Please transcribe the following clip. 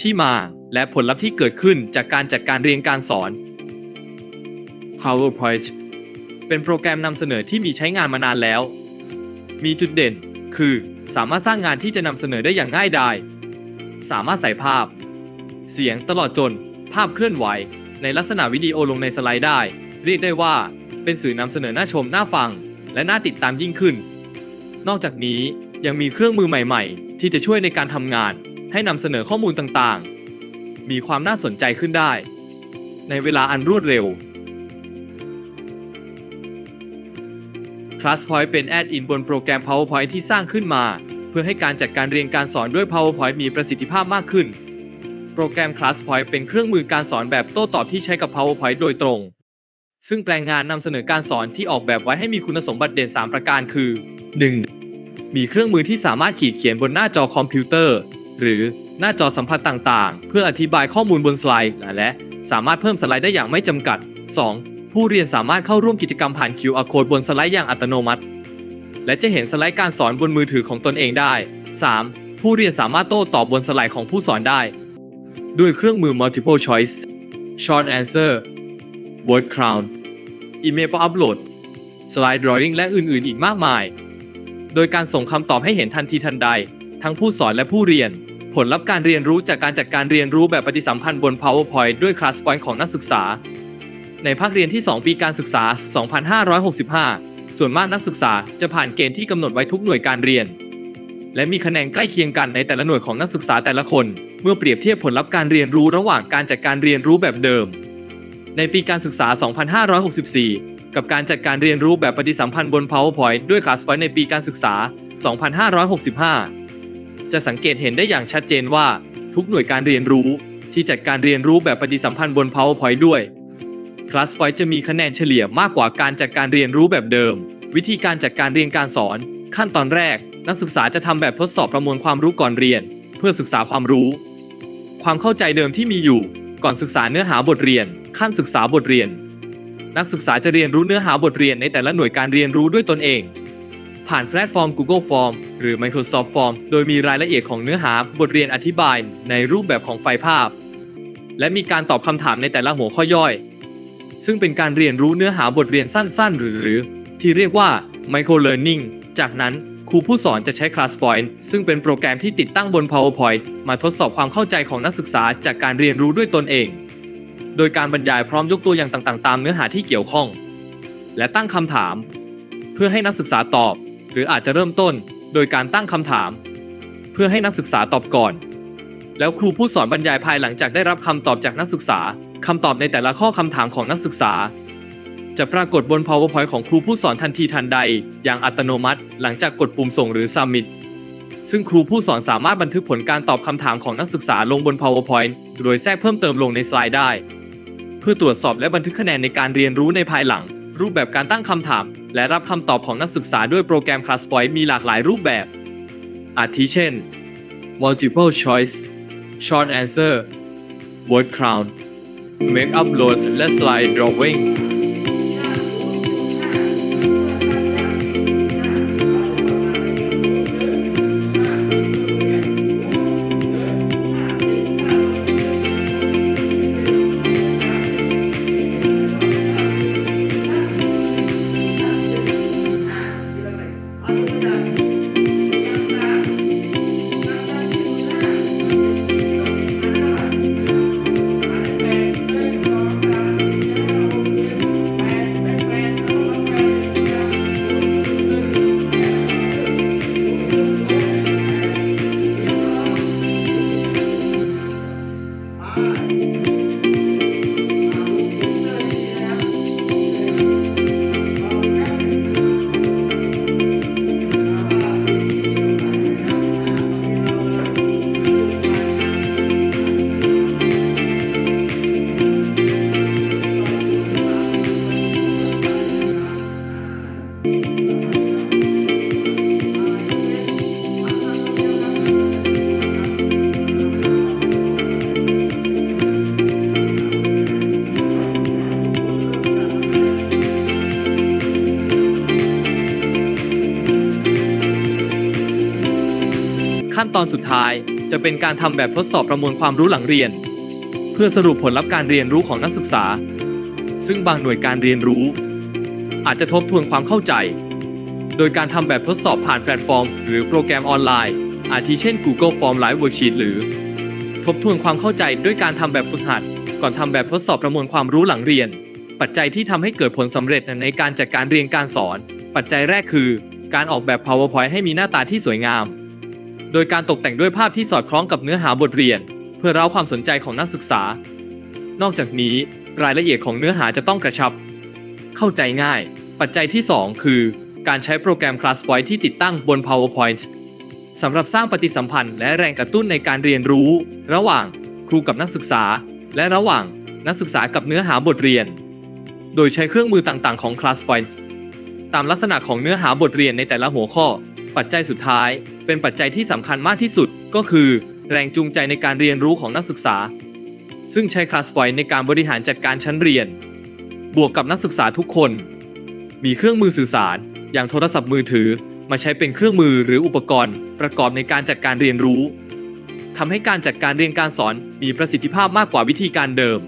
ที่มาและผลลัพธ์ที่เกิดขึ้นจากการจัดการเรียนการสอน PowerPoint เป็นโปรแกรมนำเสนอที่มีใช้งานมานานแล้ว มีจุดเด่น คือ สามารถสร้างงานที่จะนำเสนอได้อย่างง่ายดาย สามารถใส่ภาพ เสียงตลอดจน ภาพเคลื่อนไหว ในลักษณะวิดีโอลงในสไลด์ได้ เรียกได้ว่า เป็นสื่อนำเสนอน่าชมน่าฟัง และน่าติดตามยิ่งขึ้น นอกจากนี้ยังมีเครื่องมือใหม่ ๆ ที่จะช่วยในการทำงาน ให้นำเสนอข้อมูลต่างๆ มีความน่าสนใจขึ้นได้ ในเวลาอันรวดเร็ว ClassPoint เป็นแอดอินบนโปรแกรม PowerPoint ที่สร้างขึ้นมา เพื่อให้การจัดการเรียนการสอนด้วย PowerPoint มีประสิทธิภาพมากขึ้น โปรแกรม ClassPoint เป็นเครื่องมือการสอนแบบโต้ตอบที่ใช้กับ PowerPoint โดยตรง ซึ่งแปลงงานนำเสนอการสอนที่ออกแบบไว้ให้มีคุณสมบัติเด่น 3 ประการคือ 1. มีเครื่องมือที่สามารถขีดเขียนบนหน้าจอคอมพิวเตอร์ หรือหน้าจอสัมผัสต่างๆ เพื่ออธิบายข้อมูลบนสไลด์และสามารถเพิ่มสไลด์ได้อย่างไม่จำกัด 2. ผู้เรียนสามารถเข้าร่วมกิจกรรมผ่าน QR code บนสไลด์อย่างอัตโนมัติ และจะเห็นสไลด์การสอนบนมือถือของตนเองได้ 3. ผู้เรียนสามารถโต้ตอบบนสไลด์ของผู้สอนได้ ด้วยเครื่องมือ multiple choice short answer word count email upload slide drawing และอื่นๆ อีกมากมาย โดยการส่งคำตอบให้เห็นทันทีทันใด ทั้งผู้สอนและผู้เรียน ผลลัพธ์การเรียนรู้จากการจัดการเรียนรู้แบบปฏิสัมพันธ์บน PowerPoint ด้วย ClassPoint ของนักศึกษา ในภาคเรียนที่ 2 ปีการศึกษา 2565 ส่วนมากนักศึกษาจะผ่านเกณฑ์ที่กำหนดไว้ทุกหน่วยการเรียน และมีคะแนนใกล้เคียงกันในแต่ละหน่วยของนักศึกษาแต่ละคน เมื่อเปรียบเทียบผลลัพธ์การเรียนรู้ระหว่างการจัดการเรียนรู้แบบเดิม ในปีการศึกษา 2564กับการจัดการเรียนรู้แบบปฏิสัมพันธ์บน PowerPoint ด้วย ClassPoint ในปีการศึกษา 2565 จะสังเกตเห็นได้อย่างชัดเจนว่า ทุกหน่วยการเรียนรู้ที่จัดการเรียนรู้แบบปฏิสัมพันธ์บน PowerPoint ด้วย ClassPoint จะมีคะแนนเฉลี่ยมากกว่าการจัดการเรียนรู้แบบเดิม วิธีการจัดการเรียนการสอน ขั้นตอนแรก นักศึกษาจะทำแบบทดสอบประมวลความรู้ก่อนเรียน เพื่อศึกษาความรู้ ความเข้าใจเดิมที่มีอยู่ ก่อนศึกษาเนื้อหาบทเรียน ขั้นศึกษาบทเรียน นักศึกษาจะเรียนรู้เนื้อหาบทเรียนในแต่ละหน่วยการเรียนรู้ด้วยตนเอง ผ่านแพลตฟอร์ม Google Form หรือ Microsoft Form โดยมีรายละเอียดของเนื้อหาบทเรียนอธิบายในรูปแบบของไฟล์ภาพ และมีการตอบคำถามในแต่ละหัวข้อย่อย ซึ่งเป็นการเรียนรู้เนื้อหาบทเรียนสั้นๆ หรือที่เรียกว่า micro learning จากนั้นครูผู้สอนจะใช้ ClassPoint ซึ่งเป็นโปรแกรมที่ติดตั้งบน PowerPoint มาทดสอบความเข้าใจของนักศึกษาจากการเรียนรู้ด้วยตนเอง โดยการบรรยายพร้อมยกตัวอย่างต่างๆ ตามเนื้อหาที่เกี่ยวข้อง และตั้งคำถาม เพื่อให้นักศึกษาตอบ รืออาจจะเริ่มต้นโดยการตั้งคำถาม เพื่อให้นักศึกษาตอบก่อน แล้วครูผู้สอนบรรยายภายหลังจากได้รับคำตอบจากนักศึกษาคำตอบในแต่ละข้อคำถามของนักศึกษา จะปรากฏบน PowerPoint ของครูผู้สอนทันทีทันใด อย่างอัตโนมัติ หลังจากกดปุ่มส่งหรือ Submit ซึ่งครูผู้สอนสามารถบันทึกผลการตอบคำถามของนักศึกษาลงบน PowerPoint โดยแทรกเพิ่มเติมลงในสไลด์ได้ เพื่อตรวจสอบและบันทึกคะแนนในการเรียนรู้ในภายหลัง รูปแบบการตั้งคำถาม และรับคำตอบของนักศึกษาด้วยโปรแกรม ClassPoint มีหลากหลายรูปแบบ อาทิเช่น multiple choice short answer word count make upload และ slide drawing ขั้นตอนสุดท้ายจะเป็นการทำแบบทดสอบประมวลความรู้หลังเรียน เพื่อสรุปผลลัพธ์การเรียนรู้ของนักศึกษา ซึ่งบางหน่วยการเรียนรู้ อาจจะทบทวนความเข้าใจ โดยการทำแบบทดสอบผ่านแพลตฟอร์ม หรือโปรแกรมออนไลน์ อาทิเช่น Google Form Live Worksheet หรือ ทบทวนความเข้าใจด้วยการทำแบบฝึกหัด ก่อนทำแบบทดสอบประมวลความรู้หลังเรียน ปัจจัยที่ทำให้เกิดผลสำเร็จในการจัดการเรียนการสอน ปัจจัยแรกคือ การออกแบบ PowerPoint ให้มีหน้าตาที่สวยงาม โดยการตกแต่งด้วยภาพที่สอดคล้องกับเนื้อหาบทเรียน เพื่อเร้าความสนใจของนักศึกษา นอกจากนี้รายละเอียดของเนื้อหาจะต้องกระชับ เข้าใจง่าย ปัจจัยที่ 2 คือ การใช้โปรแกรม ClassPoint ที่ติดตั้งบน PowerPoint สำหรับสร้างปฏิสัมพันธ์และแรงกระตุ้นในการเรียนรู้ ระหว่างครูกับนักศึกษา และระหว่างนักศึกษากับเนื้อหาบทเรียน โดยใช้เครื่องมือต่างๆของ ClassPoint ตามลักษณะของเนื้อหาบทเรียนในแต่ละหัวข้อ ปัจจัยสุดท้าย เป็นปัจจัยที่สำคัญมากที่สุด ก็คือ แรงจูงใจในการเรียนรู้ของนักศึกษา ซึ่งใช้ ClassPoint ในการบริหารจัดการชั้นเรียน บวกกับนักศึกษาทุกคน มีเครื่องมือสื่อสาร อย่างโทรศัพท์มือถือมาใช้เป็นเครื่องมือหรืออุปกรณ์ ประกอบในการจัดการเรียนรู้ทำให้การจัดการเรียนการสอนมีประสิทธิภาพมากกว่าวิธีการเดิม